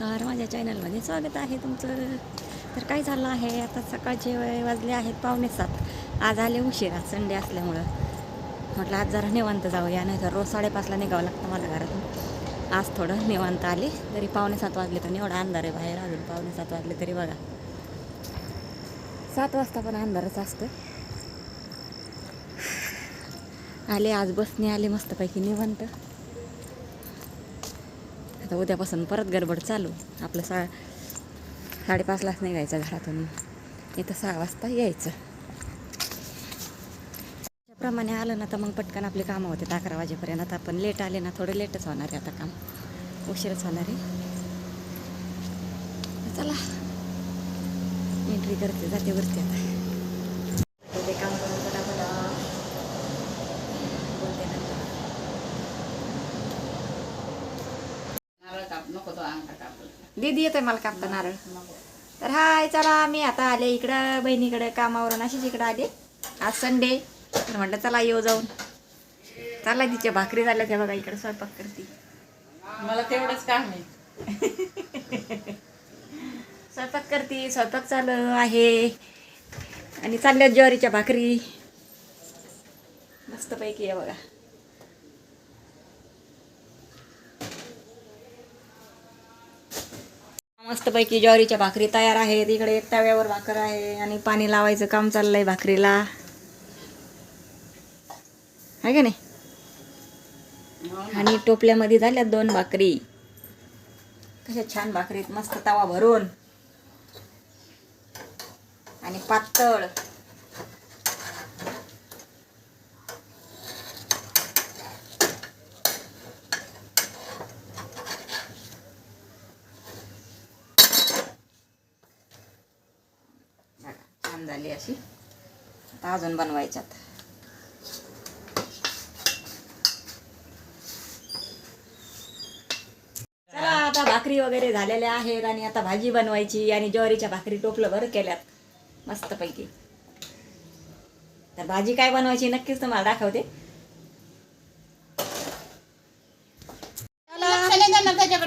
नमस्कार माझ्या चॅनलमध्ये स्वागत आहे तुमचं. तर काय झालं आहे आता सकाळचे वय वाजले आहेत पावणे सात. आज आले उशिरा संडे असल्यामुळं. म्हटलं आज जरा निवांत जाऊया नाही तर रोज साडेपाचला निघावं लागतं मला घरातून. आज थोडं निवांत आले तरी पावणे सात वाजले तर एवढा अंधार आहे बाहेर अजून पावणे सात वाजले तरी बघा. सात वाजता पण अंधारच असतं आले आज बसने आले मस्तपैकी निवांत. आता उद्यापासून परत गडबड चालू. आपलं सा साडेपाचलाच निघायचं घरातून. इथं सहा वाजता यायचं. त्याप्रमाणे आलं ना तर मग पटकन आपली कामं होते. अकरा वाजेपर्यंत. आता आपण लेट आले ना थोडं लेटच होणार आहे आता काम. उशीरच होणार आहे. चला. एंट्री करते जाते वरती आता ते काम करून पटापटा बोलते नंतर नारळ काप नको तो अंगठा कापला दीदी येतोय मला कापता नारळ तर हाय चला मी आता आले इकडं बहिणीकडे कामावरून अशीच इकडं आले. आज संडे तर म्हटलं चला येऊ जाऊन. चालला तिच्या भाकरी झाल्या त्या बघा इकडे स्वयंपाक करते. मला तेवढंच काम आहे. स्वयंपाक करते स्वयंपाक चालू आहे. आणि चालल्या ज्वारीच्या भाकरी. मस्तपैकी आहे बघा. मस्तपैकी ज्वारीच्या भाकरी तयार आहेत. इकडे एक तव्यावर भाकर आहे आणि पाणी लावायचं काम चाललंय भाकरीला. आहे का नाही? आणि टोपल्यामध्ये झाल्या दोन भाकरी. कशा छान भाकरीत मस्त तवा भरून. आणि पातळ बघा, छान झाली अशी. आता अजून बनवायच्यात. चला आता भाकरी वगैरे झालेल्या आहेत आणि आता भाजी बनवायची आणि ज्वारीच्या भाकरी टोपलं भर केल्यात. मस्तपैकी. तर भाजी काय बनवायची नक्कीच तुम्हाला दाखवते.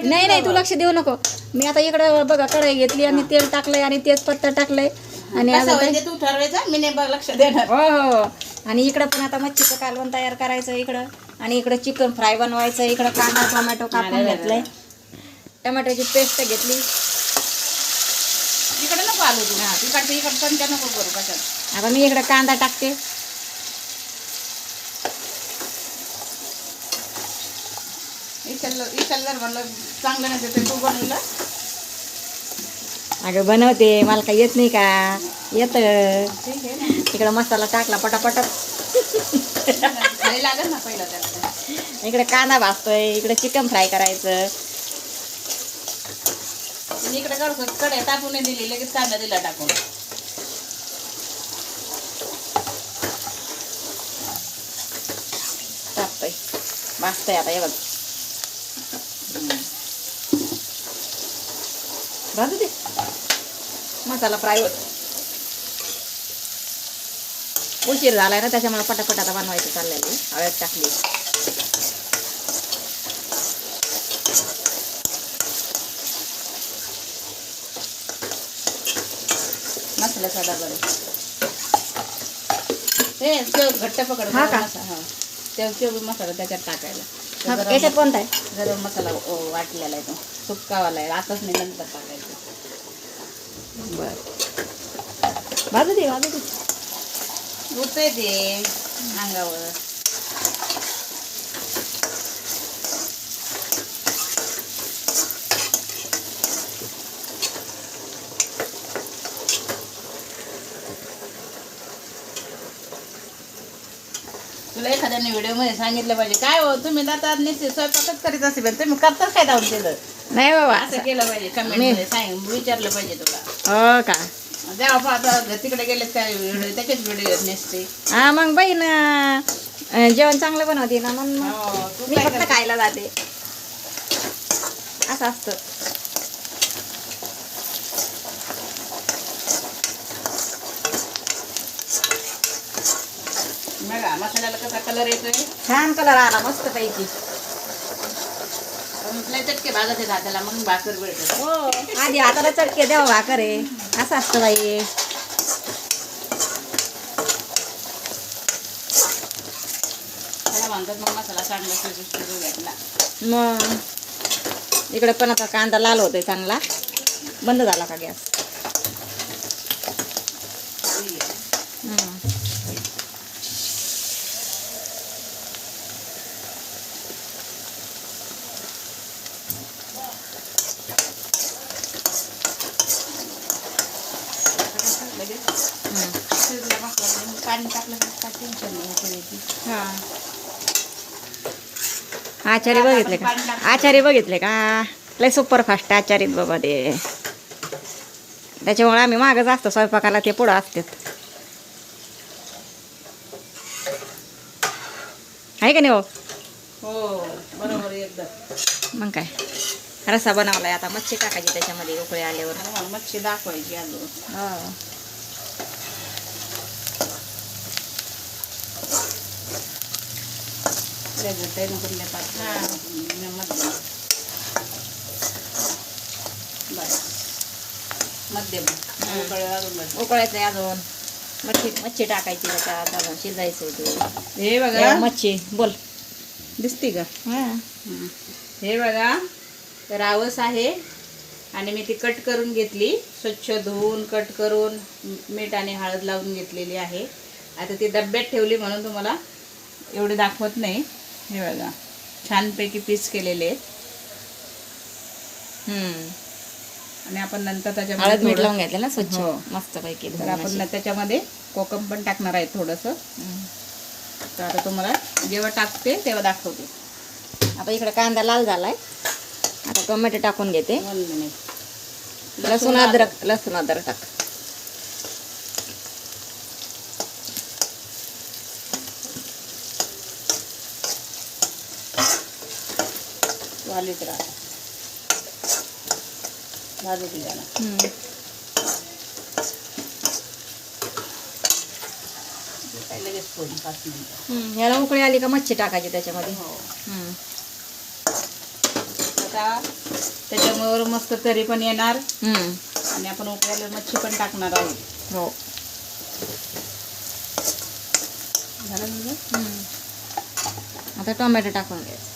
नाही नाही तू लक्ष देऊ नको. मी आता इकडं बघा कढई घेतली आणि तेल टाकलंय आणि तेजपत्ता टाकलंय. आणि कसं अजून होईल ते तू ठरवायचं? मी बघ लक्ष देणार. हो हो. आणि इकडं पण आता मच्छीचं कालवण तयार करायचं इकडं. आणि इकडं चिकन फ्राय बनवायचं इकडं कांदा टोमॅटो कापून घेतलंय. टोमॅटोची पेस्ट घेतली. इकडे नको आलो तू. हा तिकडचं इकडं पण त्या नको करू कशात? आता मी इकडं कांदा टाकते. इचल इचलदार म्हणलं चांगलं नाही ते तू बनवलं. अगं बनवते. मला काही येत नाही का? येतं. इकडं मसाला टाकला पटापटात. लागेल ना पहिलं त्याला इकडे कांदा भाजतोय इकडे चिकन फ्राय करायचं. इकडे कडे टाकून दिली लगेच कांदा दिला टाकून. टाकतोय भाजतोय आता हे बघ. भाजू दे. मसाला फ्राय होत. उशीर झालाय ना त्याच्यामुळे पटापट आता बनवायचं चाललेलं. हळद टाकली. मसाला साधा बरं ते शेव घट्ट पकड हा का? हा. तेव मसाला त्याच्यात टाकायला. हा, याच्यात कोणता आहे? गरम मसाला वाटलेला आहे तो. सुक्कावाला आहे. आताच नाही नंतर टाकायचं. बर. भाजू दे भाजू दे. उठतंय ते अंगावर. तुला एखाद्याने व्हिडिओमध्ये सांगितलं पाहिजे काय हो तुम्ही आता निश्चित स्वयंपाकच करीत असेल तुम्ही करताच काय जाऊन दिलं नाही बाबा. असं केलं पाहिजे कमेंटमध्ये सांग विचारलं पाहिजे तुला. हो का? आता तिकडे गेले काय व्हिडिओ त्याचेच व्हिडिओ नसते हा मग बहीण अं, जेवण चांगलं बनवते ना म्हणून मग हो, तू मी काय फक्त करते? खायला जाते. असं असतं. बघा मसाल्याला कसा कलर येतोय? छान कलर आला मस्त पैकी लय चटके म्हणून भाकर मिळतात हो आधी हाताला चटके द्यावा भाकर आहे. असं असतं बाई. त्याला म्हणतात मग मसाला चांगला घेतला. मग. इकडे पण आता कांदा लाल होतोय चांगला. बंद झाला का गॅस चांगली आहे. हम्म. लगेच हम्म. शिजला मसाला मग पाणी टाकलं तर काय टेन्शन नाही करायची हा आचारी बघितले का? आचारी बघितले का? लय सुपर फास्ट आचारीत बाबा ते. त्याच्यामुळे आम्ही मागच असतो स्वयंपाकाला ते पुढं असतात. आहे का नाही हो? हो बरोबर एकदम. मग काय? रस्सा बनवलाय आता मच्छी टाकायची त्याच्यामध्ये उकळी आल्यावर. मला मच्छी दाखवायची अजून. उकळी वाजून बरं. उकळायचं आहे अजून. मच्छी मच्छी टाकायची त्याच्यात अजून शिजायचं ते. हे बघा. मच्छी बोल. दिसते का? हा. हे बघा. रावस आहे. आणि मी ती कट करून घेतली. स्वच्छ धुवून कट करून मीठ आणि हळद लावून घेतलेली आहे. आता ती डब्यात ठेवली म्हणून तुम्हाला एवढे दाखवत नाही. हे बघा. छानपैकी पीस केलेले आहेत. हम्म. आणि आपण नंतर त्याच्यामध्ये मीठ लावून घेतलं ना स्वच्छ. हो. मस्त पैकी तर आपण त्याच्यामध्ये कोकम पण टाकणार आहे थोडंसं. तर आता तुम्हाला जेव्हा टाकते तेव्हा दाखवते. आता इकडे कांदा लाल झालाय. आता टोमॅटो टाकून घेते. लसूण अद्रक. लसूण अद्रक टाक. वालीच राहा भाजू. काय लगेच फोडून पाच मिनिटं. याला उकळी आली का मच्छी टाकायची त्याच्यामध्ये हो हम्म. आता त्याच्यामुळे मस्त तरी पण येणार हम्म. आणि आपण उकळायला मच्छी पण टाकणार आहोत हो झालं म्हणजे हम्म. आता टोमॅटो टाकून घ्यायचं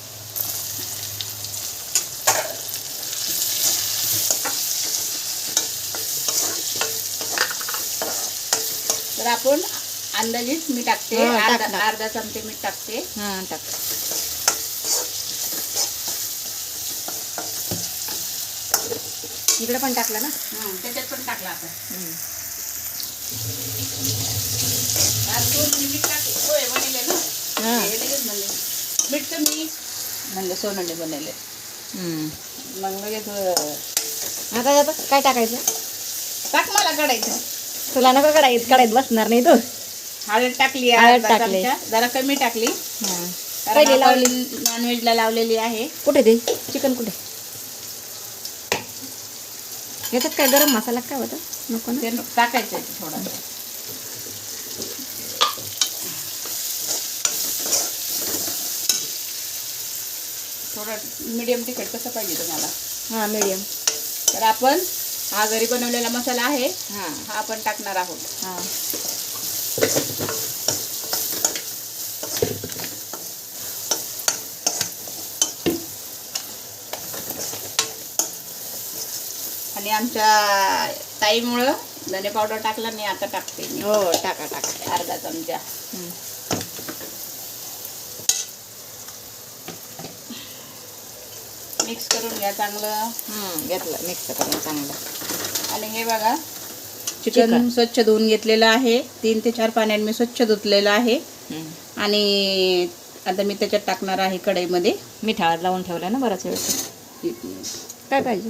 तर आपण अंदाजीत मी टाकते. टाक, अर्धा चमचे मीठ टाकते. हां टाक. इकडे पण टाकलं ना? त्याच्यात पण टाकला मिनिट मीठ बनले ना? मीठ तर मी म्हणलं सोनंडे बनवले. हम्म. मग लगेच आता काय टाकायचं? टाक मला कढायचं तुला नको कढाईत कढाईत बसणार नाही तू. हळद टाकली हळद अर्धा टाकली. चमचा. जरा कमी टाकली. हां. कारण पहिली लावली. आपण नॉनव्हेजला लावलेली आहे. कुठे ते? चिकन कुठे? याच्यात काय गरम मसाला काय होतं? नको ना. ते टाकायचं थोडा. थोडं मीडियम तिखट कसं पाहिजे तुम्हाला? हां मीडियम तर आपण हा घरी बनवलेला मसाला आहे. हां. हा आपण टाकणार आहोत. हां. आणि आमच्या ताईमुळं धने पावडर टाकला नाही आता टाकते मी. हो टाका टाका. अर्धा चमचा. हम्म. मिक्स करून घ्या चांगलं. हम्म, घेतलं मिक्स करून चांगलं. हे बघा. चिकन. स्वच्छ धुवून घेतलेलं आहे. तीन ते चार पाण्याने मी स्वच्छ धुतलेलं आहे. आणि आता मी त्याच्यात टाकणार आहे कढईमध्ये. मीठ लावून ठेवलं ना बराच वेळ. काय पाहिजे?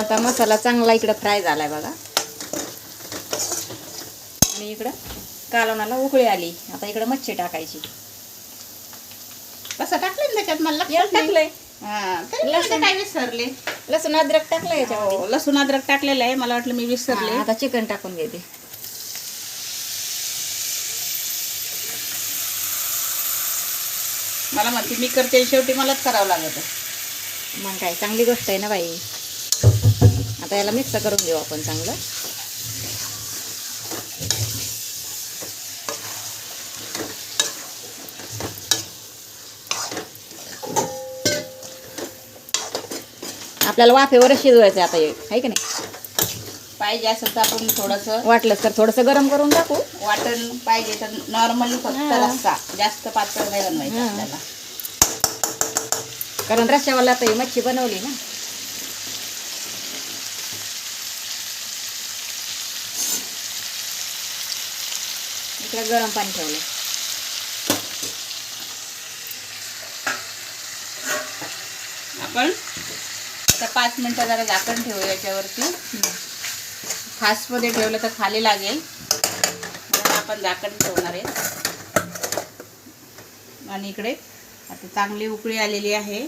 आता मसाला चांगला इकडं फ्राय झालाय बघा. आणि इकडं कालवणाला उकळी आली. आता इकडं मच्छी टाकायची. कसं टाकलं ना त्याच्यात मला लक्षात टाकलंय. हा, लसूण. विसरले? लसूण अद्रक टाकलं हो, याच्यामध्ये. हो, लसूण अद्रक टाकलेलं आहे मला वाटलं मी विसरले. आता चिकन टाकून घेते. मला म्हणते मी करते शेवटी मलाच करावं लागत मग काय चांगली गोष्ट आहे ना बाई. आता याला मिक्स करून घेऊ आपण चांगलं. आपल्याला वाफेवरच शिजवायचं आहे आता हे आहे की नाही? पाहिजे असं तर आपण थोडंसं वाटलं तर थोडंसं गरम करून टाकू. वाटण पाहिजे तर नॉर्मली फक्त हा. रस्सा जास्त पातळ नाही बनवायचं हा. आपल्याला. कारण रश्श्यावाला आता ही मच्छी बनवली ना. इकडे गरम पाणी ठेवलं आपण आता पाच मिनटं जरा झाकण ठेवू याच्यावरती. फास्टमध्ये ठेवलं तर खाली लागेल. म्हणून आपण झाकण ठेवणार आहे. आणि इकडे आता चांगली उकळी आलेली आहे.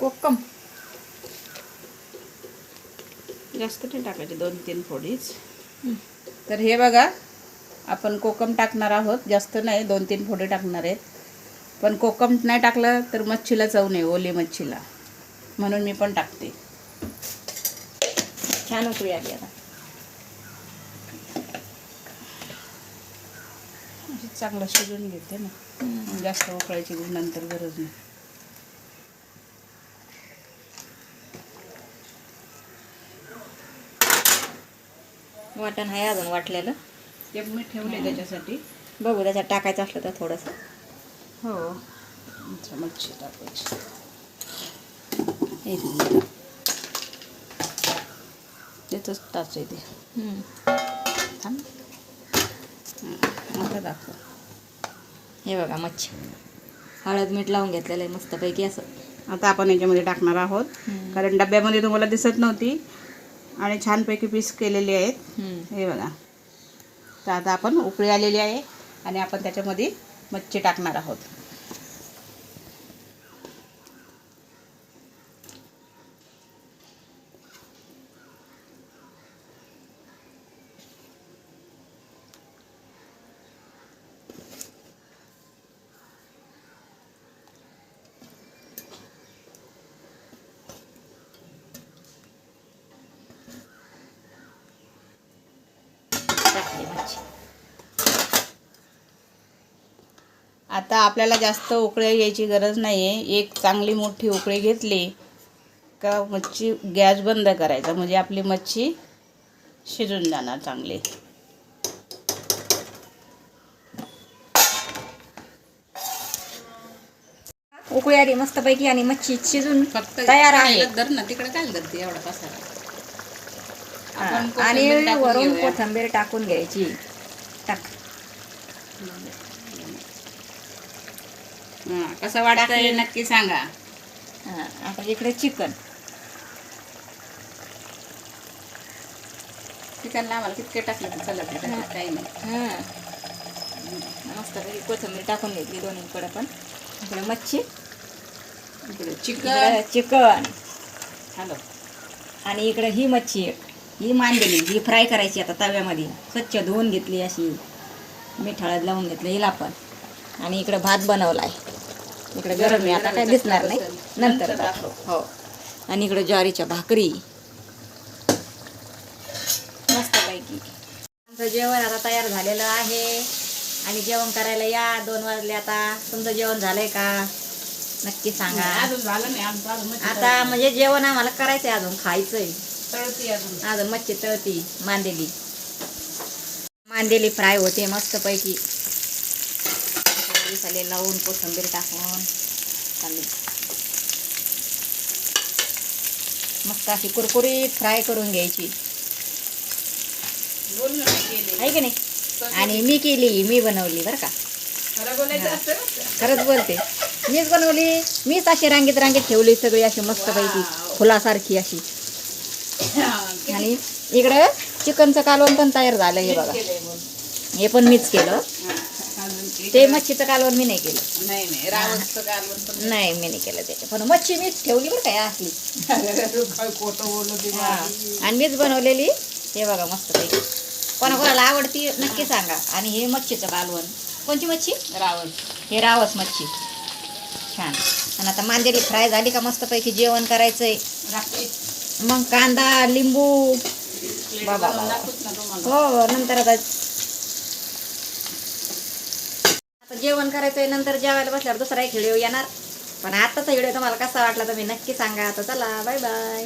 कोकम. जास्त नाही टाकायचे दोन तीन फोडीच तर हे बघा आपण कोकम टाकणार आहोत. जास्त नाही दोन तीन फोडे टाकणार आहेत. पण कोकम नाही टाकलं तर मच्छीला चव नाही ओली मच्छीला. म्हणून मी पण टाकते. छान उकळी आली आता. चांगलं शिजून घेते ना. जास्त उकळायची नंतर गरज नाही. वाटण आहे अजून वाटलेलं. ते मी ठेवले त्याच्यासाठी. बघू त्याच्यात टाकायचं असलं तर थोडंसं. हो. अच्छा, मच्छी टाकायची. हे. त्याचंच टाचाय ते. हम्म. थांब. हं, आता दाखव. हे बघा मच्छी. हळद मीठ लावून घेतलेलं आहे मस्तपैकी असं. आता आपण याच्यामध्ये टाकणार आहोत. कारण डब्यामध्ये तुम्हाला दिसत नव्हती. आणि छानपैकी पीस केलेले आहेत. हे बघा. तर आता आपण उकळी आलेली आहे आणि आपण त्याच्यामध्ये मच्छी टाकणार आहोत. टाकली मच्छी आता आपल्याला जास्त उकळी घ्यायची गरज नाही आहे एक चांगली मोठी उकळी घेतली का मच्छी गॅस बंद करायचा. म्हणजे आपली मच्छी शिजून जाणार चांगली. उकळी आली मस्तपैकी आणि मच्छी शिजून फक्त तयार आहे. धर ना तिकडे काय धरते एवढा कसा हा, कोथिंबीर आणि टाकून वरून घेऊया. कोथंबीर टाकून घ्यायची. टाक. कसं वाटतंय नक्की सांगा. हा, आता इकडे चिकन. चिकनला आम्हाला कितके टाकले तर चला ते त्याच्यात काही नाही. हां. मस्तपैकी कोथंबीर टाकून घेतली दोन्हीकडे पण. इकडे मच्छी. इकडे चिकन. इकडे चिकन. हॅलो. आणि इकडे ही मच्छी एक. ही मांडलेली ही फ्राय करायची आता तव्यामध्ये. स्वच्छ धुवून घेतली अशी. मीठ हळद लावून घेतलं हिला पण. आणि इकडे भात बनवलाय. इकडे गरम आहे आता काय दिसणार नाही. नंतर. हो. आणि इकडे ज्वारीच्या भाकरी. मस्तपैकी. आमचं जेवण आता तयार झालेलं आहे. आणि जेवण करायला या दोन वाजले आता. तुमचं जेवण झालंय का? नक्की सांगा. अजून झालं नाही आमचं अजून मच्छी आता म्हणजे जेवण आम्हाला करायचंय अजून खायचंय. तळती अजून. अजून मच्छी तळती मांदेली. मांदेली फ्राय होते मस्तपैकी. मसाले लावून कोथिंबीर टाकून. चालली. मस्त अशी कुरकुरीत फ्राय करून घ्यायची. बोल ना मी केले. आहे की नाही? आणि मी केली मी बनवली बरं का? खरं बोलायचं असतं ना. खरंच बोलते. मीच बनवली मीच अशी रांगेत रांगेत ठेवली सगळी अशी मस्तपैकी. फुलासारखी अशी. आणि इकडं चिकनचं कालवण पण तयार झालं हे बघा. हे पण मीच केलं. ते मच्छीचं कालवण मी नाही केलं. नाही नाही कालवण मी नाही केलं ते पण मच्छी मीच ठेवली बरं काय असली. आणि मीच बनवलेली. हे बघा मस्त पैकी कोणाकोणाला आवडती नक्की सांगा. आणि हे मच्छीचं कालवण. कोणती मच्छी? रावस हे रावस मच्छी. छान. आणि आता मांदेली फ्राय झाली का मस्तपैकी? जेवण करायचंय. रात्री मग कांदा लिंबू. बाबा, हो नंतर आता आता जेवण करायचंय नंतर जेवायला बसल्यावर दुसरा एक व्हिडिओ येणार. पण आताचा व्हिडिओ तुम्हाला कसा वाटला तुम्ही नक्की सांगा. आता चला बाय बाय